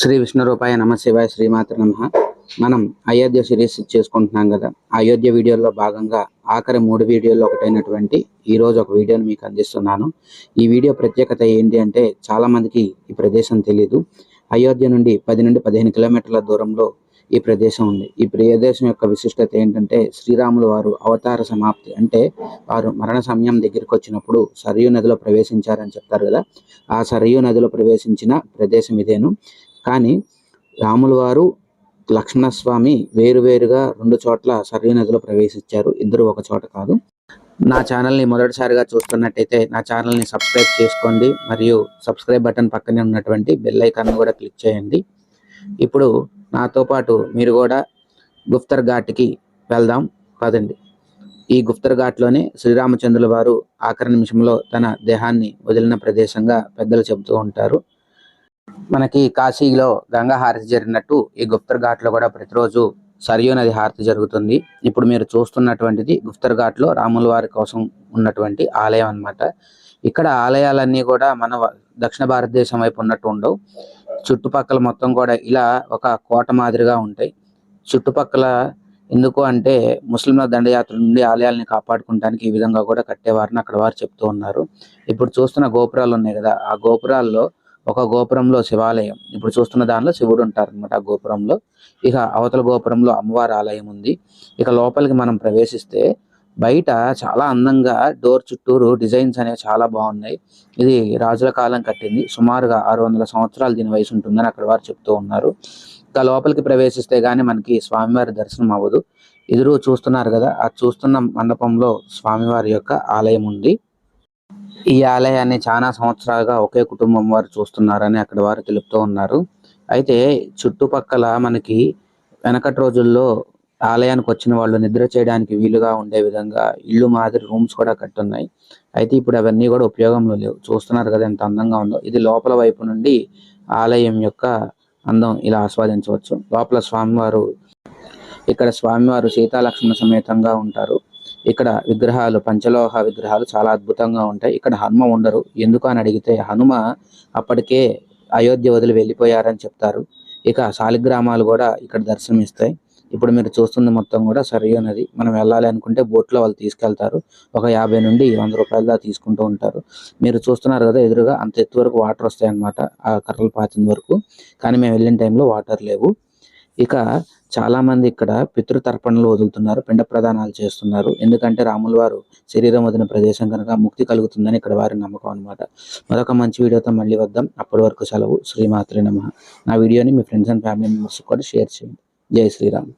శ్రీ విష్ణు రూపాయ నమ శివాయ శ్రీమాత నమ. మనం అయోధ్య సిరీస్ చేసుకుంటున్నాం కదా. అయోధ్య వీడియోలో భాగంగా ఆఖరి మూడు వీడియోల్లో ఒకటైనటువంటి ఈ రోజు ఒక వీడియోని మీకు అందిస్తున్నాను. ఈ వీడియో ప్రత్యేకత ఏంటి అంటే చాలామందికి ఈ ప్రదేశం తెలియదు అయోధ్య నుండి పది నుండి పదిహేను కిలోమీటర్ల దూరంలో ఈ ప్రదేశం ఉంది. ఈ ప్రదేశం యొక్క విశిష్టత ఏంటంటే శ్రీరాములు వారు అవతార సమాప్తి అంటే వారు మరణ సమయం దగ్గరికి వచ్చినప్పుడు సరయూ నదిలో ప్రవేశించారని చెప్తారు కదా. ఆ సరయూ నదిలో ప్రవేశించిన ప్రదేశం ఇదేను. కానీ రాముల వారు లక్ష్మణస్వామి వేరువేరుగా రెండు చోట్ల సరియు నదిలో ప్రవేశించారు. ఇద్దరు ఒక చోట కాదు. నా ఛానల్ని మొదటిసారిగా చూస్తున్నట్టయితే నా ఛానల్ని సబ్స్క్రైబ్ చేసుకోండి మరియు సబ్స్క్రైబ్ బటన్ పక్కనే ఉన్నటువంటి బెల్ ఐకాన్ కూడా క్లిక్ చేయండి. ఇప్పుడు నాతో పాటు మీరు కూడా గుఫ్తర్ ఘాట్కి వెళ్దాం. పదండి. ఈ గుఫ్తర్ ఘాట్లోనే శ్రీరామచంద్రుల వారు ఆఖరి నిమిషంలో తన దేహాన్ని వదిలిన ప్రదేశంగా పెద్దలు చెబుతూ ఉంటారు. మనకి కాశీలో గంగా హారతి జరిగినట్టు ఈ గుప్తర్ ఘాట్లో కూడా ప్రతిరోజు సరియు నది హారతి జరుగుతుంది. ఇప్పుడు మీరు చూస్తున్నటువంటిది గుప్తర్ ఘాట్లో రాముల వారి కోసం ఉన్నటువంటి ఆలయం అన్నమాట. ఇక్కడ ఆలయాలన్నీ కూడా మన దక్షిణ భారతదేశం వైపు ఉన్నట్టు ఉండవు. చుట్టుపక్కల మొత్తం కూడా ఇలా ఒక కోట మాదిరిగా ఉంటాయి. చుట్టుపక్కల ఎందుకు అంటే ముస్లింల దండయాత్ర నుండి ఆలయాల్ని కాపాడుకుంటానికి ఈ విధంగా కూడా కట్టేవారని అక్కడ వారు చెప్తూ ఉన్నారు. ఇప్పుడు చూస్తున్న గోపురాలు ఉన్నాయి కదా ఆ గోపురాల్లో ఒక గోపురంలో శివాలయం. ఇప్పుడు చూస్తున్న దానిలో శివుడు ఉంటారు అనమాట ఆ గోపురంలో. ఇక అవతల గోపురంలో అమ్మవారి ఆలయం ఉంది. ఇక లోపలికి మనం ప్రవేశిస్తే బయట చాలా అందంగా డోర్ చుట్టూరు డిజైన్స్ అనేవి చాలా బాగున్నాయి. ఇది రాజుల కాలం కట్టింది. సుమారుగా ఆరు వందల సంవత్సరాలు దీని వయసు ఉంటుందని అక్కడ వారు చెప్తూ ఉన్నారు. ఇక లోపలికి ప్రవేశిస్తే కానీ మనకి స్వామివారి దర్శనం అవ్వదు. ఎదురు చూస్తున్నారు కదా ఆ చూస్తున్న మండపంలో స్వామివారి యొక్క ఆలయం ఉంది. ఈ ఆలయాన్ని చాలా సంవత్సరాలుగా ఒకే కుటుంబం వారు చూస్తున్నారని అక్కడ వారు తెలుపుతూ ఉన్నారు. అయితే చుట్టుపక్కల మనకి వెనకటి రోజుల్లో ఆలయానికి వచ్చిన వాళ్ళు నిద్ర చేయడానికి వీలుగా ఉండే విధంగా ఇల్లు మాదిరి రూమ్స్ కూడా కట్టున్నాయి. అయితే ఇప్పుడు అవన్నీ కూడా ఉపయోగంలో లేవు. చూస్తున్నారు కదా ఎంత అందంగా ఉందో. ఇది లోపల వైపు నుండి ఆలయం యొక్క అందం ఇలా ఆస్వాదించవచ్చు. లోపల స్వామివారు ఇక్కడ స్వామివారు సీతాలక్ష్మణ సమేతంగా ఉంటారు. ఇక్కడ విగ్రహాలు పంచలోహ విగ్రహాలు చాలా అద్భుతంగా ఉంటాయి. ఇక్కడ హనుమ ఉండరు. ఎందుకు అని అడిగితే హనుమ అప్పటికే అయోధ్య వదిలి వెళ్ళిపోయారని చెప్తారు. ఇక శాలిగ్రామాలు కూడా ఇక్కడ దర్శనమిస్తాయి. ఇప్పుడు మీరు చూస్తుంది మొత్తం కూడా సరియు నది. మనం వెళ్ళాలి అనుకుంటే బోట్లో వాళ్ళు తీసుకెళ్తారు. ఒక యాభై నుండి వంద రూపాయల దాకా తీసుకుంటూ ఉంటారు. మీరు చూస్తున్నారు కదా ఎదురుగా అంత ఎత్తు వరకు వాటర్ వస్తాయి అన్నమాట ఆ కర్రలు పాతిన వరకు. కానీ మేము వెళ్ళిన టైంలో వాటర్ లేవు. ఇక చాలా మంది ఇక్కడ పితృతర్పణలు వదులుతున్నారు పిండ ప్రదానాలు చేస్తున్నారు. ఎందుకంటే రాముల వారు శరీరం వదిలిన ప్రదేశం కనుక ముక్తి కలుగుతుందని ఇక్కడ వారి నమ్మకం అన్నమాట. మరొక మంచి వీడియోతో మళ్ళీ వద్దాం. అప్పటి వరకు సెలవు. శ్రీమాత్రి నమ. నా వీడియోని మీ ఫ్రెండ్స్ అండ్ ఫ్యామిలీ మెంబర్స్ కూడా షేర్ చేయండి. జై శ్రీరామ్.